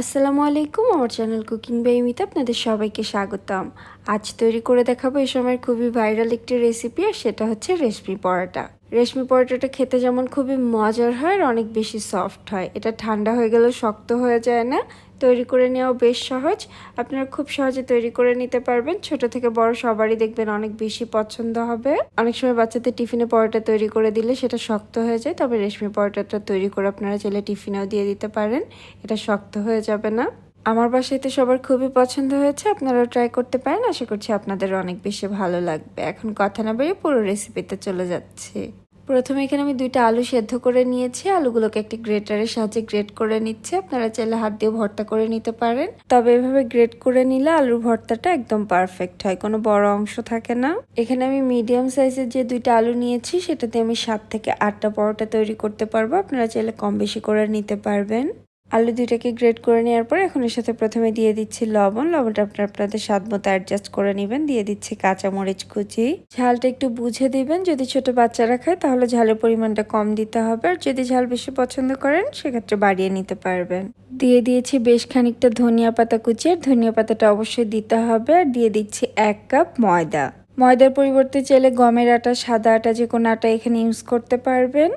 আসসালামু আলাইকুম, আমার চ্যানেল কুকিং বেমিতে আপনাদের সবাইকে স্বাগতম। আজ তৈরি করে দেখাবো এই সময় খুবই ভাইরাল একটি রেসিপি আর সেটা হচ্ছে রেশমি পরোটা। রেশমি পরোটাটা খেতে যেমন খুবই মজার হয়, আর অনেক বেশি সফট হয়। এটা ঠান্ডা হয়ে গেলেও শক্ত হয়ে যায় না তৈরি করে নেওয়াও বেশ সহজ। আপনারা খুব সহজে তৈরি করে নিতে পারবেন। ছোট থেকে বড় সবারই দেখবেন অনেক বেশি পছন্দ হবে। অনেক সময় বাচ্চাদের টিফিনে পরোটা তৈরি করে দিলে সেটা শক্ত হয়ে যায়, তবে রেশমি পরোটাটা তৈরি করে আপনারা চাইলে টিফিনেও দিয়ে দিতে পারেন। এটা শক্ত হয়ে যাবে না। আমার বাসায় তো সবার খুবই পছন্দ হয়েছে, আপনারাও ট্রাই করতে পারেন। আশা করছি আপনাদের অনেক বেশি ভালো লাগবে। এখন কথা না বেরিয়ে পুরো রেসিপিতে চলে যাচ্ছে। প্রথমে এখানে আমি দুইটা আলু সেদ্ধ করে নিয়েছি। আলুগুলোকে একটি গ্রেটারের সাহায্যে গ্রেট করে নিচ্ছে। আপনারা চাইলে হাত দিয়ে ভর্তা করে নিতে পারেন। তবে এভাবে গ্রেট করে নিলে আলুর ভর্তাটা একদম পারফেক্ট হয়, কোনো বড় অংশ থাকে না। এখানে আমি মিডিয়াম সাইজের যে দুইটা আলু নিয়েছি, সেটাতে আমি সাত থেকে আটটা পরোটা তৈরি করতে পারব। আপনারা চাইলে কম বেশি করে নিতে পারবেন। আলু দুইটাকে গ্রেট করে নেওয়ার পর এখন এর সাথে প্রথমে দিয়ে দিচ্ছি লবণ। লবণটা আপনার আপনাদের স্বাদ মতো অ্যাডজাস্ট করে নেবেন। দিয়ে দিচ্ছি কাঁচামরিচ কুচি। ঝালটা একটু বুঝে দিবেন। যদি ছোট বাচ্চারা খায় তাহলে ঝালের পরিমাণটা কম দিতে হবে। আর যদি ঝাল বেশি পছন্দ করেন সেক্ষেত্রে বাড়িয়ে নিতে পারবেন। দিয়ে দিয়েছি বেশ খানিকটা ধনিয়া পাতা কুচি। আর ধনিয়া পাতাটা অবশ্যই দিতে হবে। আর দিয়ে দিচ্ছি এক কাপ ময়দা। ময়দার পরিবর্তে চাইলে গমের আটা, সাদা আটা যে কোনো আটা এখানে ইউজ করতে পারবেন।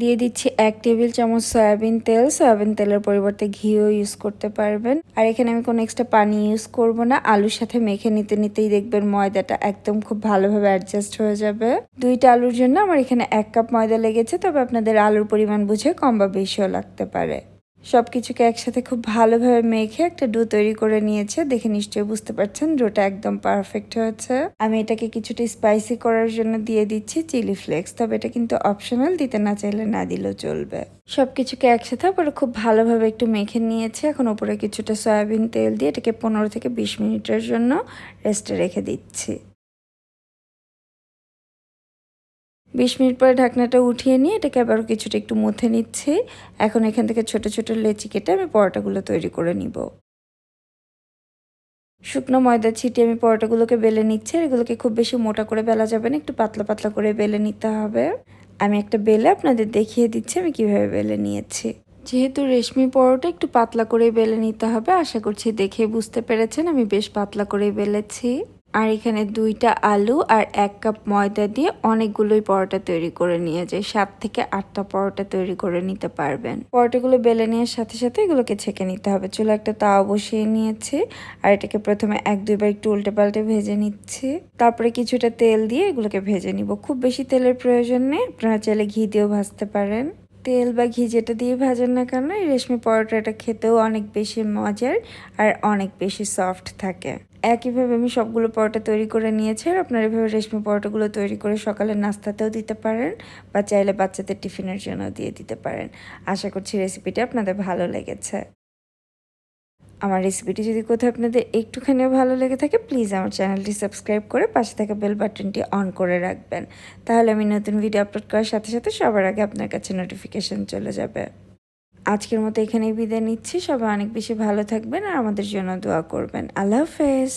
দিয়ে দিচ্ছি এক টেবিল চামচ সয়াবিন তেল। সয়াবিন তেলের পরিবর্তে ঘিও ইউজ করতে পারবেন। আর এখানে আমি কোনো এক্সট্রা পানি ইউজ করব না। আলুর সাথে মেখে নিতে নিতেই দেখবেন ময়দাটা একদম খুব ভালোভাবে অ্যাডজাস্ট হয়ে যাবে। দুইটা আলুর জন্য আমার এখানে এক কাপ ময়দা লেগেছে। তবে আপনাদের আলুর পরিমাণ বুঝে কম বা বেশিও লাগতে পারে। সব কিছুকে একসাথে খুব ভালোভাবে মেখে একটা ডো তৈরি করে নিয়েছে। দেখে নিশ্চয়ই বুঝতে পারছেন, ডোটা একদম পারফেক্ট হয়েছে। আমি এটাকে কিছুটা স্পাইসি করার জন্য দিয়ে দিচ্ছি চিলি ফ্লেক্স তবে এটা কিন্তু অপশনাল দিতে না চাইলে না দিলেও চলবে। সব কিছুকে একসাথে আবার খুব ভালোভাবে একটু মেখে নিয়েছে। এখন উপরে কিছুটা সয়াবিন তেল দিয়ে এটাকে পনেরো থেকে বিশ মিনিটের জন্য রেস্টে রেখে দিচ্ছি। বিশ মিনিট পরে ঢাকনাটা উঠিয়ে নিয়ে এটাকে আবার কিছুটা একটু মুথে নিচ্ছি। এখন এখান থেকে ছোট ছোট লেচি কেটে আমি পরোটাগুলো তৈরি করে নিব। শুকনো ময়দা ছিটিয়ে আমি পরোটাগুলোকে বেলে নিচ্ছি এগুলোকে খুব বেশি মোটা করে বেলা যাবে না, একটু পাতলা পাতলা করে বেলে নিতে হবে। আমি একটা বেলে আপনাদের দেখিয়ে দিচ্ছি আমি কীভাবে বেলে নিয়েছি। যেহেতু রেশমি পরোটা একটু পাতলা করে বেলে নিতে হবে, আশা করছি দেখে বুঝতে পেরেছেন আমি বেশ পাতলা করে বেলেছি। আর এখানে দুইটা আলু আর এক কাপ ময়দা দিয়ে অনেকগুলোই পরোটা তৈরি করে নিয়ে যায় সাত থেকে আটটা পরোটা তৈরি করে নিতে পারবেন। পরোটাগুলো বেলে নেওয়ার সাথে সাথে এগুলোকে ছেঁকে নিতে হবে। চুলো একটা তাওয়া বসিয়ে নিয়েছে আর এটাকে প্রথমে এক দুইবার একটু উল্টে পাল্টে ভেজে নিচ্ছে। তারপরে কিছুটা তেল দিয়ে এগুলোকে ভেজে নিব। খুব বেশি তেলের প্রয়োজন নেই, আপনারা চাইলে ঘি দিয়েও ভাজতে পারেন। তেল বা ঘি যেটা দিয়ে ভাজেন না কেন, এই রেশমি পরোটাটা খেতেও অনেক বেশি মজার আর অনেক বেশি সফট থাকে। একইভাবে আমি সবগুলো পরোটা তৈরি করে নিয়েছি আর আপনারা এভাবে রেশমি পরোটাগুলো তৈরি করে সকালের নাস্তাতেও দিতে পারেন বা চাইলে বাচ্চাদের টিফিনের জন্য দিয়ে দিতে পারেন। আশা করছি রেসিপিটা আপনাদের ভালো লেগেছে। আমার রেসিপিটি যদি কোথাও আপনাদের একটুখানিও ভালো লেগে থাকে প্লিজ আমার চ্যানেলটি সাবস্ক্রাইব করে পাশে থাকা বেল বাটনটি অন করে রাখবেন। তাহলে আমি নতুন ভিডিও আপলোড করার সাথে সাথে সবার আগে আপনার কাছে নোটিফিকেশন চলে যাবে। আজকের মতো এখানেই বিদায় নিচ্ছি। সবাই অনেক বেশি ভালো থাকবেন আর আমাদের জন্য দোয়া করবেন। আল্লাহ হাফেজ।